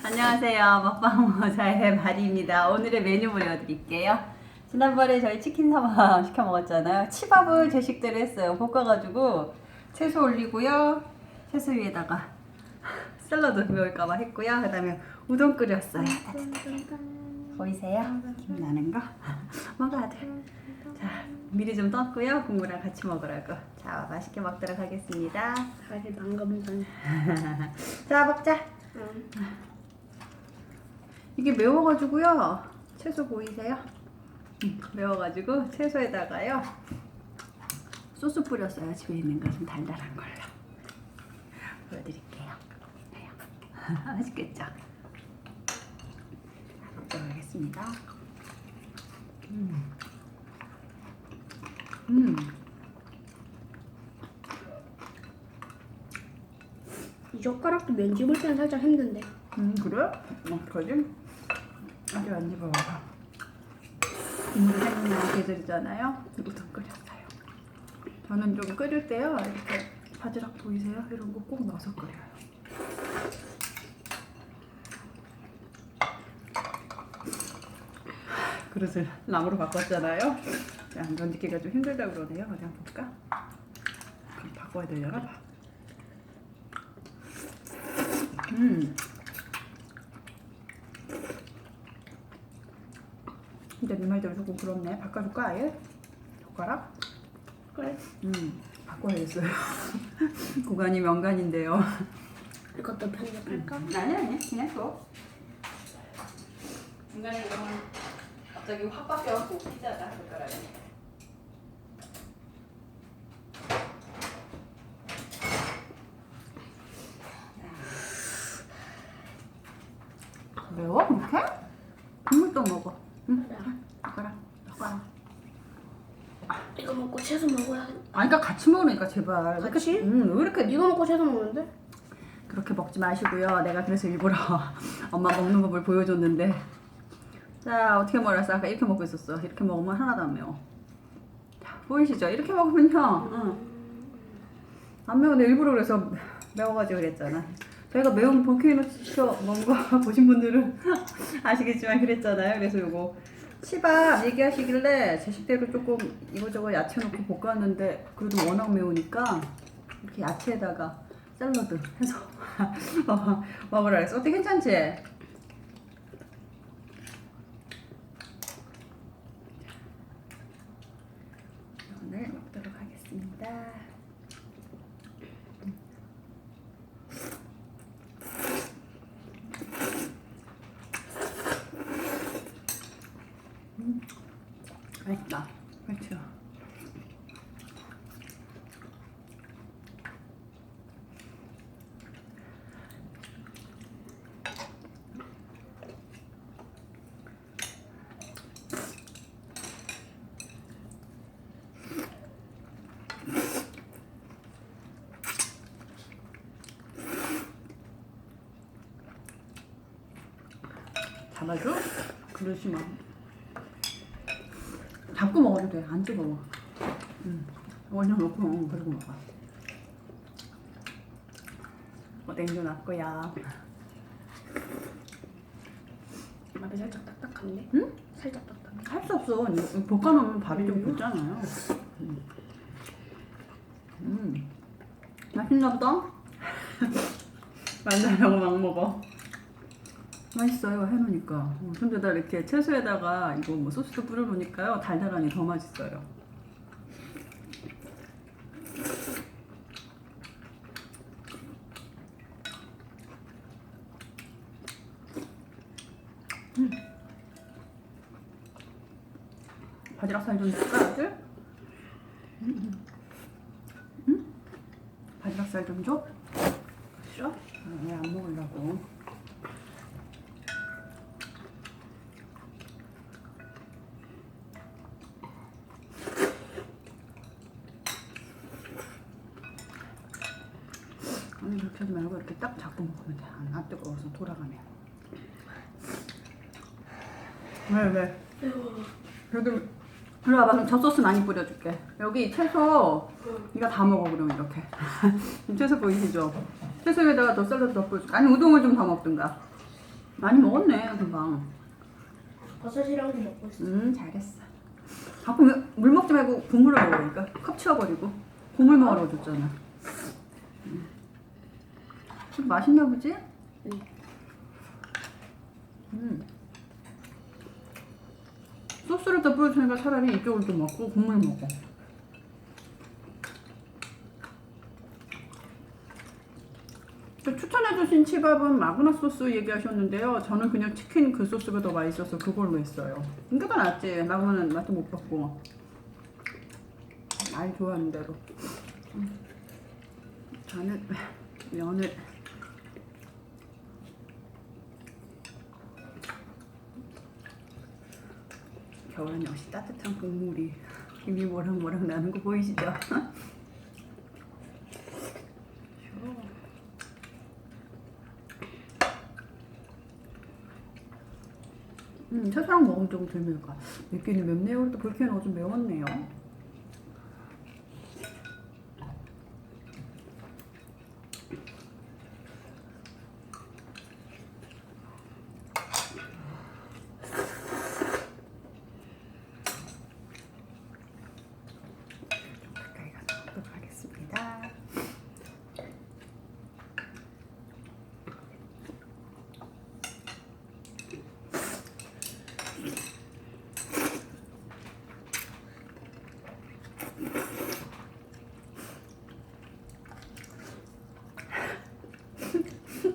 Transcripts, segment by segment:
안녕하세요. 먹방 모자의 마리입니다. 오늘의 메뉴 보여드릴게요. 지난번에 저희 치킨 사마 시켜 먹었잖아요. 치밥을 제 식대로 했어요. 볶아가지고 채소 올리고요. 채소 위에다가 샐러드 먹을까봐 했고요. 그 다음에 우동 끓였어요. 보이세요? 김 나는 거? 먹어야 돼. 자, 미리 좀 떴고요. 국물이랑 같이 먹으라고. 자, 맛있게 먹도록 하겠습니다. 방금 전 자, 먹자. 이게 매워가지고요. 채소 보이세요? 음, 매워가지고 채소에다가요. 소스 뿌렸어요. 집에 있는 거 좀 달달한 걸로. 보여드릴게요. 네요. 맛있겠죠? 먹도록 하겠습니다. 음. 음. 이 젓가락도 면 집을 때는 살짝 힘든데 음 그래? 어, 그러지? 아직 안 입어봐서 국물이 생각나는 계절이잖아요 우동 끓였어요 저는 좀 끓일 때요 이렇게 바지락 보이세요? 이런 거 꼭 넣어서 끓여요 그릇을 나무로 바꿨잖아요 야, 면집기가 좀 힘들다고 그러네요 어디 한번 볼까? 그럼 바꿔야 되려나 봐 음. 근데 네 말대로 조금 그렇네. 바꿔줄까 아예? 젓가락? 그래 음, 바꿔야겠어요. 구간이 명간인데요. 이것도 편집할까? 아니 아니 그냥 줘. 중간에 그러면 갑자기 확 바뀌어갖고 웃기잖아 젓가락이. 매워? 이렇게? 국물도 먹어. 응. 젓가락, 젓가락. 이거 먹고 채소 먹어야겠다 아니 그러니까 같이 먹으니까 제발. 왜 같이? 응, 왜 이렇게 이거 먹고 채소 먹는데? 그렇게 먹지 마시고요. 내가 그래서 일부러 엄마 먹는 법을 보여줬는데. 자, 어떻게 먹었어? 아까 이렇게 먹고 있었어. 이렇게 먹으면 하나도 안 매워. 자, 보이시죠? 이렇게 먹으면요. 응. 안 매운데 일부러 그래서 매워가지고 그랬잖아. 저희가 매운 볼케이노 치켜 먹은 거 보신 분들은 아시겠지만 그랬잖아요. 그래서 요거 치밥 얘기하시길래 제 식대로 조금 이거저거 야채 넣고 볶았는데 그래도 워낙 매우니까 이렇게 야채에다가 샐러드 해서 어, 먹으라 그랬어. 어때 괜찮지? 오늘 먹도록 하겠습니다. 음, 맛있다. 그렇죠. 잡아줘? 그러지 마. 잡고 먹어도 돼. 안 뜨거워. 응. 원형 넣고 응, 그리고 먹어. 어, 냉겨놨고요. 밥이 살짝 딱딱한데? 응? 살짝 딱딱해 할 수 없어. 볶아놓으면 밥이 좀 붙잖아요. 음. 음. 맛있나 보다? 만나려고 막 먹어. 맛있어요. 해놓으니까. 어, 근데다 이렇게 채소에다가 이거 뭐 소스도 뿌려놓으니까요. 달달하니 더 맛있어요. 바지락 살 좀 줄까 아들? 응? 응? 바지락 살 좀 줘? 싫어? 왜 안 먹으려고? 아니 이렇게 하지 말고 이렇게 딱 잡고 먹으면 돼. 안, 안 뜨거워서 돌아가면. 왜 왜? 여기 이리 와봐 그럼 젖소스 많이 뿌려줄게 여기 채소 이거 다 먹어 그러면 이렇게 채소 보이시죠? 채소 위에다가 더 샐러드 더 뿌려줄게 아니 우동을 좀 더 먹든가 많이 먹었네 금방. 버섯이랑도 먹고 있어. 음 잘했어. 자꾸 물- 물 먹지 말고 국물을 먹으니까 컵 치워버리고 국물 먹으라고 줬잖아. 음. 좀 맛있나 보지? 응. 음. 소스를 더 뿌려주니까 차라리 이쪽을 좀 먹고 국물 먹어. 그 추천해주신 치밥은 마그나 소스 얘기하셨는데요. 저는 그냥 치킨 그 소스가 더 맛있어서 그걸로 했어요. 이게 더 낫지. 마그나는 맛도 못 봤고. 아이 좋아하는 대로. 음. 저는 면을 겨울은 역시 따뜻한 국물이 김이 모락모락 나는 거 보이시죠? 음, 채소랑 먹으면 조금 덜 매울까? 맵기는 맵네요. 그래도 볼케는 좀 매웠네요. 가까이 가서 먹도록 하겠습니다.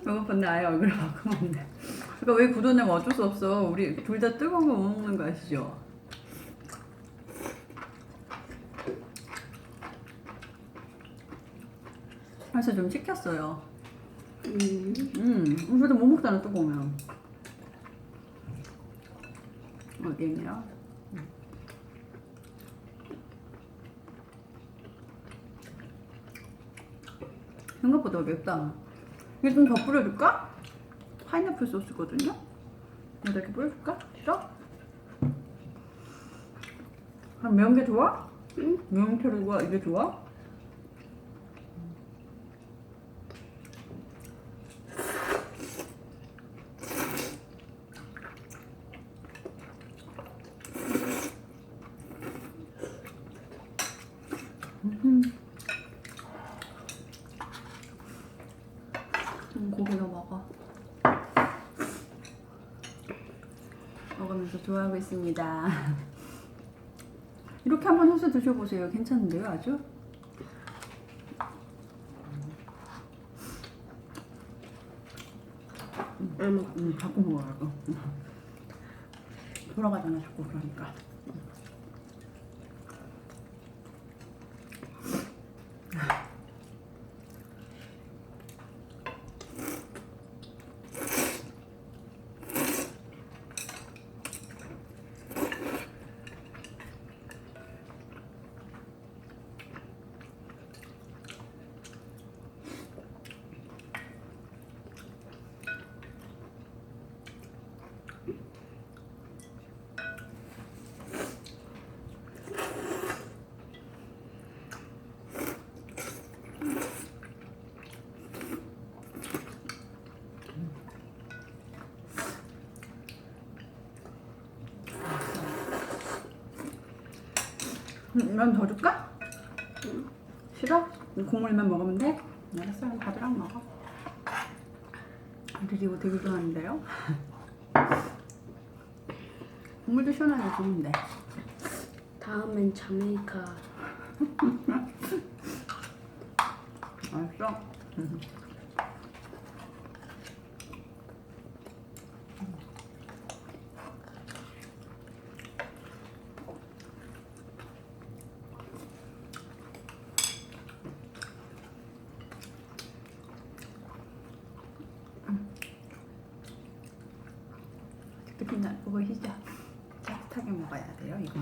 배고픈데 아예 얼굴을 바꾸면 안 돼. 그러니까 왜 굳었냐면 어쩔 수 없어. 우리 둘 다 뜨거운 거 못 먹는 거 아시죠? 그래서 좀 시켰어요. 음. 음, 우리도 못 먹잖아 뜨거우면. 있네요. 음. 생각보다 맵다. 이게 좀더 뿌려줄까? 파인애플 소스거든요. 여기다 이렇게 뿌려줄까? 싫어? 그럼 매운 게 좋아? 응. 매운 캐로가 이게 좋아? 음, 고기도 먹어. 먹으면서 좋아하고 있습니다. 이렇게 한번 해서 드셔보세요. 괜찮은데요, 아주? 음, 자꾸 먹어라고. 돌아가잖아, 자꾸 그러니까. 면 더 줄까? 싫어? 국물만 먹으면 돼? 알았어, 그럼 밥이랑 먹어. 이거 되게 좋아하는데요? 국물도 시원하게 좋은데. 다음엔 자메이카. 알았어? 특히 나 그거 시죠 따뜻하게 먹어야 돼요, 이거.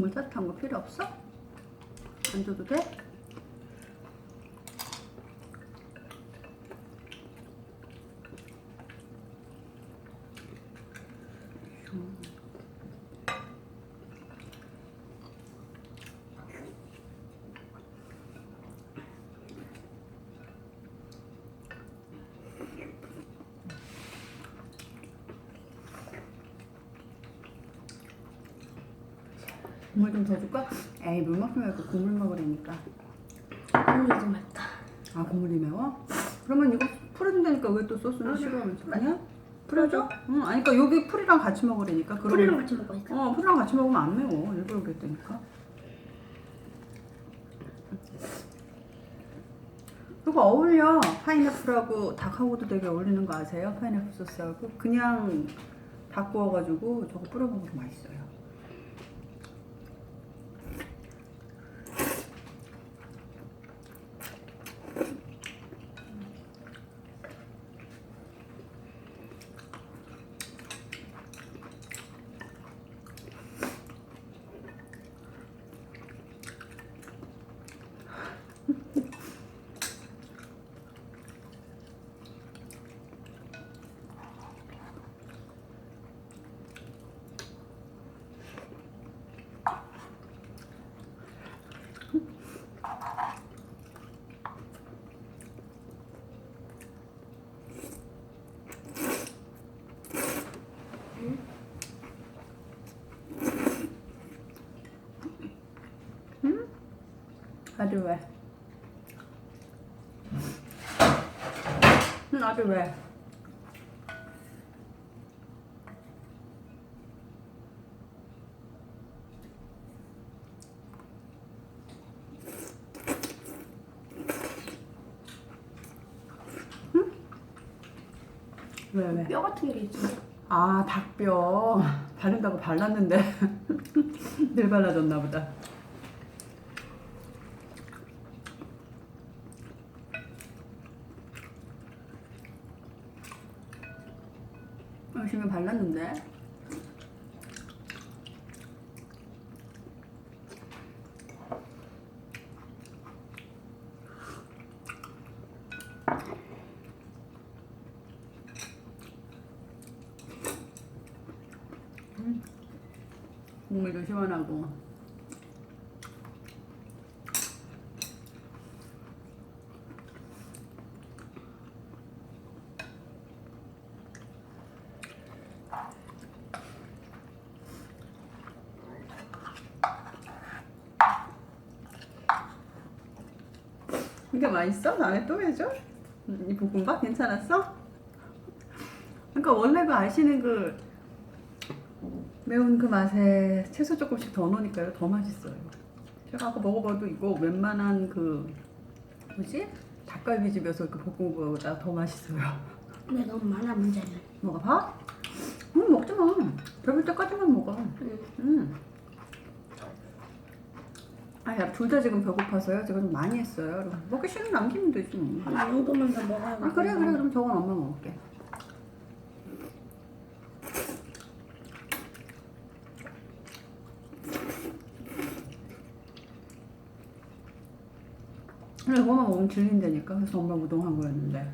국물 따뜻한 거 필요 없어? 안 줘도 돼? 국물 좀 더 줄까? 에이 물 먹지 말고 국물 먹으라니까. 국물이 좀 맵다. 아 국물이 매워? 그러면 이거 풀어준다니까 왜 또 소스는 싫어하면서 그냥? 풀어줘? 응 아니 그러니까 여기 풀이랑 같이 먹으라니까 그러면- 풀이랑 같이 있어. 어 풀이랑 같이 먹으면 안 매워 일부러 그랬다니까 그거 어울려 파인애플하고 닭하고도 되게 어울리는 거 아세요? 파인애플 소스하고 그냥 닭 구워가지고 저거 뿌려 먹으면 맛있어요 아들 왜? 응 아들 왜? 응? 왜 왜? 뼈 같은 게 있어. 아 닭뼈 바른다고 발랐는데 늘 발라졌나 보다. 열심히 발랐는데 국물도 시원하고 이게 맛있어? 다음에 또 해줘? 음, 이 볶음밥 괜찮았어? 그러니까 원래 그 아시는 그 매운 그 맛에 채소 조금씩 더 넣으니까요 더 맛있어요. 제가 아까 먹어봐도 이거 웬만한 그 뭐지 닭갈비 집에서 그 볶음밥보다 더 맛있어요. 근데 너무 많아 문제는. 먹어봐. 응 먹지 마. 배불 때까지만 먹어. 응. 응. 아야 둘다 지금 배고파서요. 제가 좀 많이 했어요. 먹기 싫으면 남기면 되지 뭐. 한 정도만 더 먹어야 아 그래 그래 그럼 저건 엄마 먹을게. 그래 그거만 먹으면 질린다니까. 그래서 엄마 우동한 거였는데.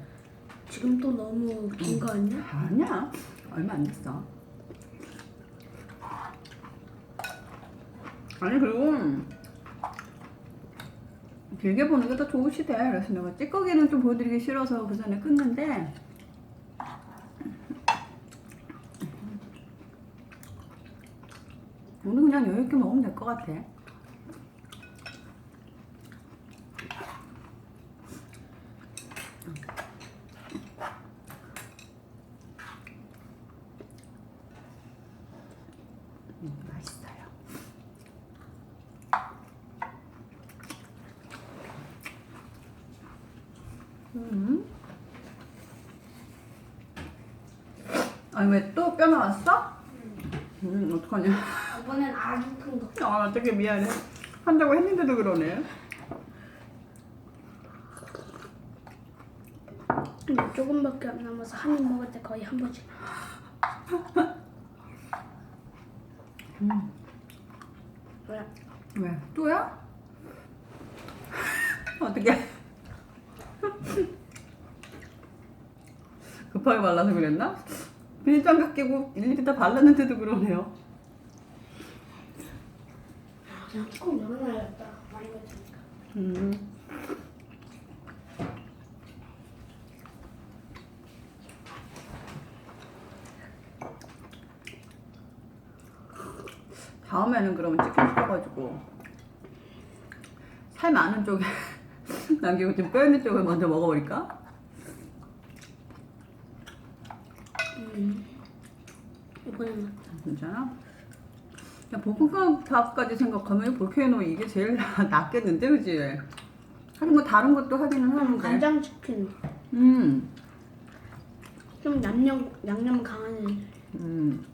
지금 또 너무 긴 거 아니야? 아니야. 얼마 안 됐어. 아니 그리고 길게 보는 게 더 좋으시대. 그래서 내가 찌꺼기는 좀 보여드리기 싫어서 그 전에 끊는데. 오늘 그냥 여유있게 먹으면 될 것 같아 음, 맛있어요 음. 아니 왜 또 뼈 나왔어? 음 어떡하냐 이번엔 아주 큰 거. 아 어떻게 미안해 한다고 했는데도 그러네 근데 조금밖에 안 남아서 한 입 먹을 때 거의 한 번씩. 음. 왜? 왜? 또야? 어떻게? 급하게 발라서 그랬나? 비닐장갑 끼고 일일이 다 발랐는데도 그러네요. 그냥 꼭 열어놔야겠다. 많이 먹으니까. 음. 다음에는 그러면 치킨 시켜가지고 살 많은 쪽에 남기고 좀 뼈 있는 쪽을 먼저 먹어버릴까? 음. 이번에는 괜찮아? 야, 볶음밥까지 생각하면 볼케이노 이게 제일 낫겠는데, 그지? 하긴 뭐 다른 것도 하기는 하는데. 간장 치킨 음, 좀 양념 양념 강한 음.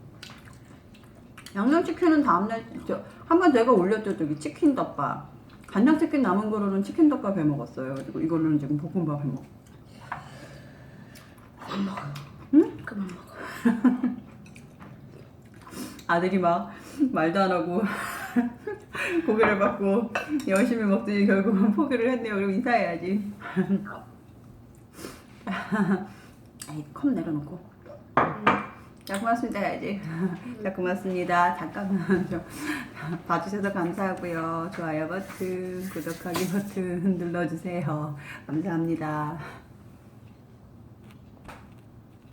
양념 치킨은 다음날, 저, 한번 제가 올렸죠, 저기 치킨 덮밥. 간장 치킨 남은 거로는 치킨 덮밥 해 먹었어요. 그리고 이거는 지금 볶음밥 해 먹어. 그만 먹어. 응? 그만 먹어. 아들이 막 말도 안 하고 고개를 받고 열심히 먹더니 결국은 포기를 했네요. 그리고 인사해야지. 컵 내려놓고. 자 고맙습니다 해야지. 자 고맙습니다. 잠깐만 좀 봐주셔서 감사하고요. 좋아요 버튼, 구독하기 버튼 눌러주세요. 감사합니다.